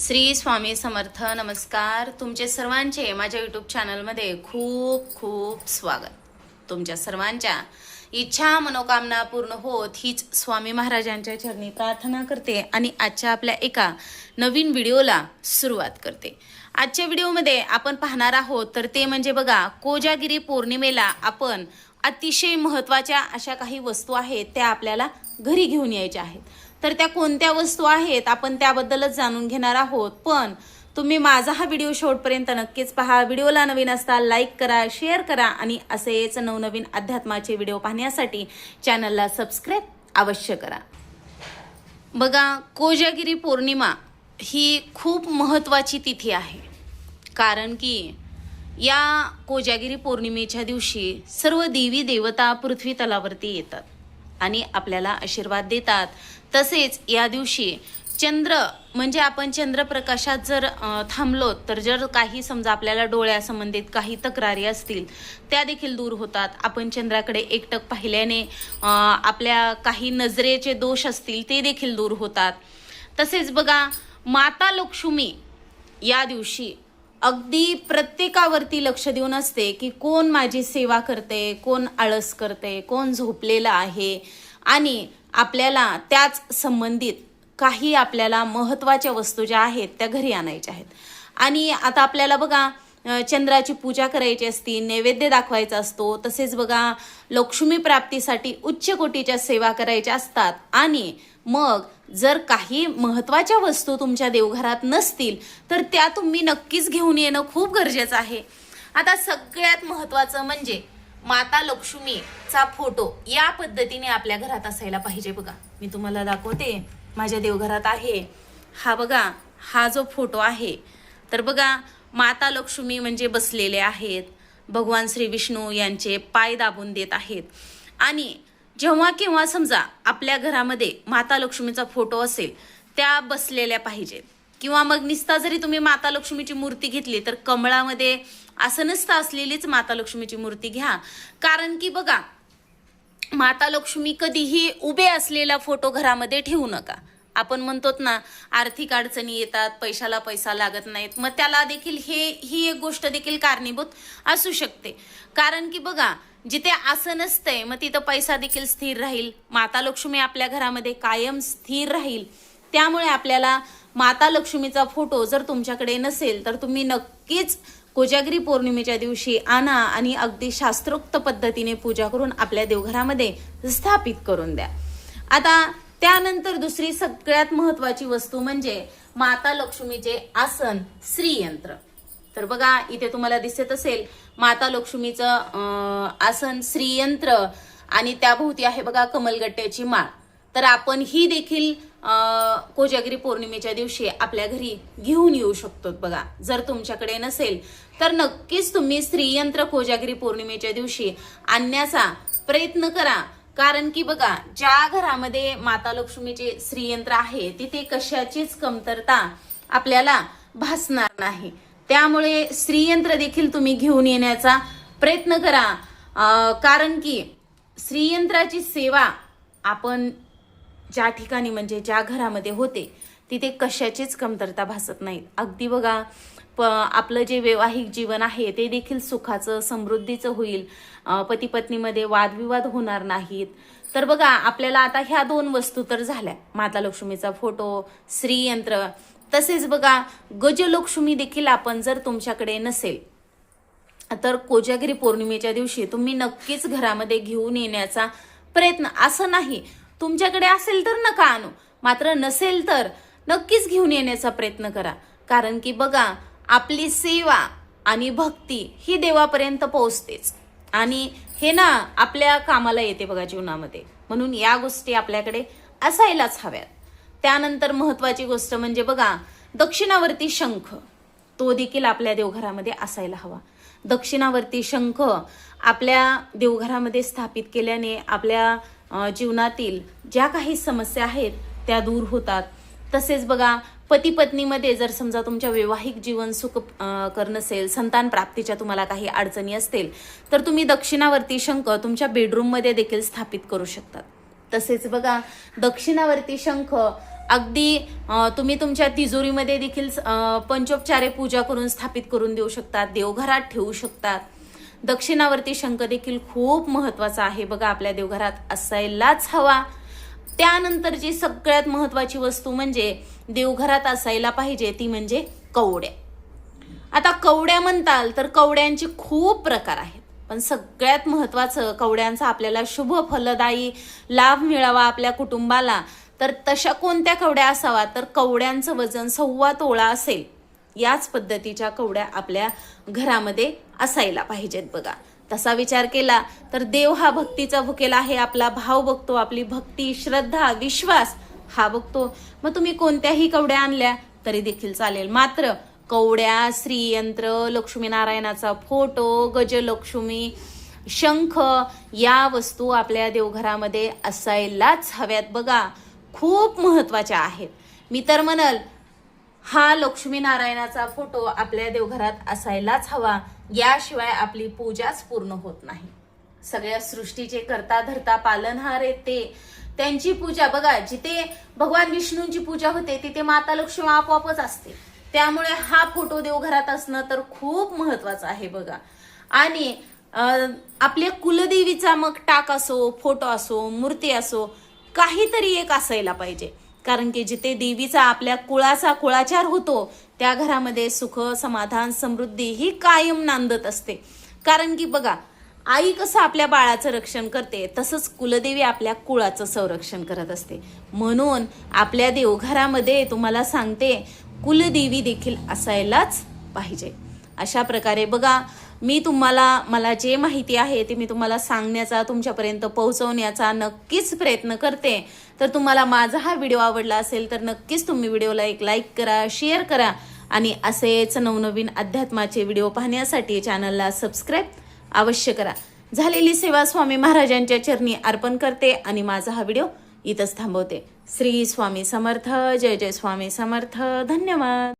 श्री स्वामी समर्थ नमस्कार. तुमचे सर्वांचे माझ्या यूट्यूब चॅनलमध्ये खूप खूप स्वागत. तुमच्या सर्वांच्या इच्छा मनोकामना पूर्ण होत हीच स्वामी महाराजांच्या चरणी प्रार्थना करते आणि आजच्या आपल्या एका नवीन व्हिडिओला सुरुवात करते. आजच्या व्हिडिओमध्ये आपण पाहणार आहोत तर ते म्हणजे बघा कोजागिरी पौर्णिमेला आपण अतिशय महत्त्वाच्या अशा काही वस्तू आहेत त्या आपल्याला घरी घेऊन यायच्या आहेत. तर त्या कोणत्या वस्तू आहेत आपण त्याबद्दलच जाणून घेणार आहोत. पण तुम्ही माझा हा व्हिडिओ शेवटपर्यंत नक्कीच पहा. व्हिडिओला नवीन असता लाईक करा शेअर करा आणि असेच नवनवीन अध्यात्माचे व्हिडिओ पाहण्यासाठी चॅनलला सबस्क्राईब अवश्य करा. बघा कोजागिरी पौर्णिमा ही खूप महत्त्वाची तिथी आहे. कारण की या कोजागिरी पौर्णिमेच्या दिवशी सर्व देवी देवता पृथ्वी तलावरती येतात. आणि आपल्याला आशीर्वाद देतात. तसेच या दिवशी चंद्र म्हणजे आपण चंद्रप्रकाशात जर थांबलो तर जर काही समजा आपल्याला डोळ्यासंबंधित काही तक्रारी असतील त्या देखील दूर होतात. आपण चंद्राकडे एकटक पाहिल्याने आपल्या काही नजरेचे दोष असतील ते देखील दूर होतात. तसेच बघा माता लक्ष्मी या दिवशी अगदी प्रत्येकावरती लक्ष देऊन असते की कोण माझी सेवा करते कोण आळस करते कोण झोपलेलं आहे. आणि आपल्याला त्याच संबंधित काही आपल्याला महत्त्वाच्या वस्तू ज्या आहेत त्या घरी आणायच्या आहेत. आणि आता आपल्याला बघा चंद्राची पूजा करायची असती नैवेद्य दाखवायचा असतो तसेच बघा लक्ष्मी प्राप्तीसाठी उच्च कोटीच्या सेवा करायच्या असतात. आणि मग जर काही महत्त्वाच्या वस्तू तुमच्या देवघरात नसतील तर त्या तुम्ही नक्कीच घेऊन येणं खूप गरजेचं आहे. आता सगळ्यात महत्त्वाचं म्हणजे माता लक्ष्मीचा फोटो या पद्धतीने आपल्या घरात असायला पाहिजे बघा. मी तुम्हाला दाखवते माझ्या देवघरात आहे. हा बघा हा जो फोटो आहे. तर बघा माता लक्ष्मी म्हणजे बसलेले आहेत. भगवान श्री विष्णू यांचे पाय दाबून देत आहेत. आणि जेव्हा केव्हा समजा आपल्या घरामध्ये माता लक्ष्मीचा फोटो असेल त्या बसलेल्या पाहिजेत. किंवा मग निस्ता जरी तुम्ही माता लक्ष्मीची मूर्ती घेतली तर कमळामध्ये असं नसतं असलेलीच माता लक्ष्मीची मूर्ती घ्या. कारण की बघा माता लक्ष्मी कधीही उभे असलेला फोटो घरामध्ये ठेवू नका. आपण म्हणतो ना आर्थिक अडचणी येतात पैशाला पैसा लागत नाहीत. मग त्याला देखील हे ही एक गोष्ट देखील कारणीभूत असू शकते. कारण की बघा जिथे असं नसतंय मग तिथं पैसा देखील स्थिर राहील. माता लक्ष्मी आपल्या घरामध्ये कायम स्थिर राहील. त्यामुळे आपल्याला माता लक्ष्मीचा फोटो जर तुमच्याकडे नसेल तर तुम्ही नक्कीच कोजागिरी पौर्णिमेच्या दिवशी आणा आणि अगदी शास्त्रोक्त पद्धतीने पूजा करून आपल्या देवघरामध्ये स्थापित करून द्या. आता त्यानंतर दुसरी सगळ्यात महत्वाची वस्तू म्हणजे माता लक्ष्मीचे आसन श्रीयंत्र. तर बघा इथे तुम्हाला दिसत असेल माता लक्ष्मीचं आसन श्रीयंत्र आणि त्याभोवती आहे बघा कमलगट्ट्याची माळ. तर आपण ही देखील कोजागिरी पौर्णिमेच्या दिवशी आपल्या घरी घेऊन येऊ शकतो बघा जर तुमच्याकडे नसेल. तर नक्कीच तुम्ही श्रीयंत्र कोजागिरी पौर्णिमेच्या दिवशी आणण्याचा प्रयत्न करा. कारण की बघा ज्या घरामध्ये माता लक्ष्मीचे श्रीयंत्र आहे तिथे कशाचीच कमतरता आपल्याला भासणार नाही. त्यामुळे श्रीयंत्र देखील तुम्ही घेऊन येण्याचा प्रयत्न करा. कारण की श्रीयंत्राची सेवा आपण ज्या ठिकाणी म्हणजे ज्या घरामध्ये होते तिथे कशाचीच कमतरता भासत नाही अगदी बघा प आपलं जे वैवाहिक जीवन आहे ते देखील सुखाचं समृद्धीचं होईल. पती पत्नीमध्ये वादविवाद होणार नाहीत. तर बघा आपल्याला आता ह्या दोन वस्तू तर झाल्या. माता लक्ष्मीचा फोटो श्रीयंत्र तसेच बघा गजलक्ष्मी देखील आपण जर तुमच्याकडे नसेल तर कोजागिरी पौर्णिमेच्या दिवशी तुम्ही नक्कीच घरामध्ये घेऊन येण्याचा प्रयत्न. असं नाही. तुमच्याकडे असेल तर नका आणू. मात्र नसेल तर नक्कीच घेऊन येण्याचा प्रयत्न करा. कारण की बघा आपली सेवा आणि भक्ती ही देवापर्यंत पोहोचतेच. आणि हे ना आपल्या कामाला येते बघा जीवनामध्ये. म्हणून या गोष्टी आपल्याकडे असायलाच हव्यात. त्यानंतर महत्वाची गोष्ट म्हणजे बघा दक्षिणावर्ती शंख तो देखील आपल्या देवघरामध्ये असायला हवा. दक्षिणावर्ती शंख आपल्या देवघरामध्ये स्थापित केल्याने आपल्या जीवनातील ज्या काही समस्या आहेत त्या दूर होतात. तसेच बघा पती पत्नीमध्ये जर समजा तुमच्या वैवाहिक जीवन सुख कर नसेल संतान प्राप्तीच्या तुम्हाला काही अडचणी असतील तर तुम्ही दक्षिणावर्ती शंख तुमच्या बेडरूममध्ये देखील स्थापित करू शकतात. तसेच बघा दक्षिणावर्ती शंख अगदी तुम्ही तुमच्या तिजोरीमध्ये देखील पंचोपचारे पूजा करून स्थापित करून देऊ शकतात देवघरात ठेवू शकतात. दक्षिणावर्ती शंख देखील खूप महत्त्वाचा आहे बघा आपल्या देवघरात असायलाच हवा. त्यानंतरची सगळ्यात महत्वाची वस्तू म्हणजे देवघरात असायला पाहिजे ती म्हणजे कवड्या. आता कवड्या म्हणताल तर कवड्यांचे खूप प्रकार आहेत. पण सगळ्यात महत्वाचं कवड्यांचा आपल्याला शुभ फलदायी लाभ मिळावा आपल्या कुटुंबाला तर तशा कोणत्या कवड्या असावा तर कवड्यांचं वजन सव्वा तोळा असेल. याच पद्धतीच्या कवड्या आपल्या घरामध्ये असायला पाहिजेत बघा. तसा विचार केला तर देव हा भक्तीचा भुकेला आहे. आपला भाव बघतो आपली भक्ती श्रद्धा विश्वास हा बघतो. मग तुम्ही कोणत्याही कवड्या आणल्या तरी देखील चालेल. मात्र कवड्या श्रीयंत्र लक्ष्मीनारायणाचा फोटो गजलक्ष्मी शंख या वस्तू आपल्या देवघरामध्ये असायलाच हव्यात बघा. खूप महत्त्वाच्या आहेत. मी तर म्हणल हा लक्ष्मीनारायणाचा फोटो आपल्या देवघरात असायलाच हवा. याशिवाय आपली पूजाच पूर्ण होत नाही. सगळ्या सृष्टीचे करता धरता पालनहार आहेत ते त्यांची पूजा बघा जिथे भगवान विष्णूंची पूजा होते तिथे माता लक्ष्मी आपोआपच असते. त्यामुळे हा फोटो देवघरात असणं तर खूप महत्वाचं आहे बघा. आणि आपल्या कुलदेवीचा मग टाक असो फोटो असो मूर्ती असो काहीतरी एक असायला पाहिजे. कारण की जिथे देवीचा आपल्या कुळाचा कुळाचार होतो त्या घरामध्ये सुख समाधान समृद्धी ही कायम नांदत असते. कारण की बघा आई कसं आपल्या बाळाचं रक्षण करते तसंच कुलदेवी आपल्या कुळाचं संरक्षण करत असते. म्हणून आपल्या देवघरामध्ये तुम्हाला सांगते कुलदेवी देखील असायलाच पाहिजे. अशा प्रकारे बघा मी तुम्हाला मला जे माहिती आहे ते मी तुम्हाला सांगण्याचा तुमच्यापर्यंत पोहोचवण्याचा नक्कीच प्रयत्न करते. तर तुम्हाला माझा हा व्हिडिओ आवडला असेल तर नक्कीच तुम्ही व्हिडिओला एक लाईक करा शेअर करा. आणि असेच नवनवीन अध्यात्माचे व्हिडिओ पाहण्यासाठी चॅनलला सबस्क्राईब अवश्य करा. झालेली सेवा स्वामी महाराजांच्या चरणी अर्पण करते आणि माझा हा व्हिडिओ इथंच थांबवते. श्री स्वामी समर्थ जय जय स्वामी समर्थ. धन्यवाद.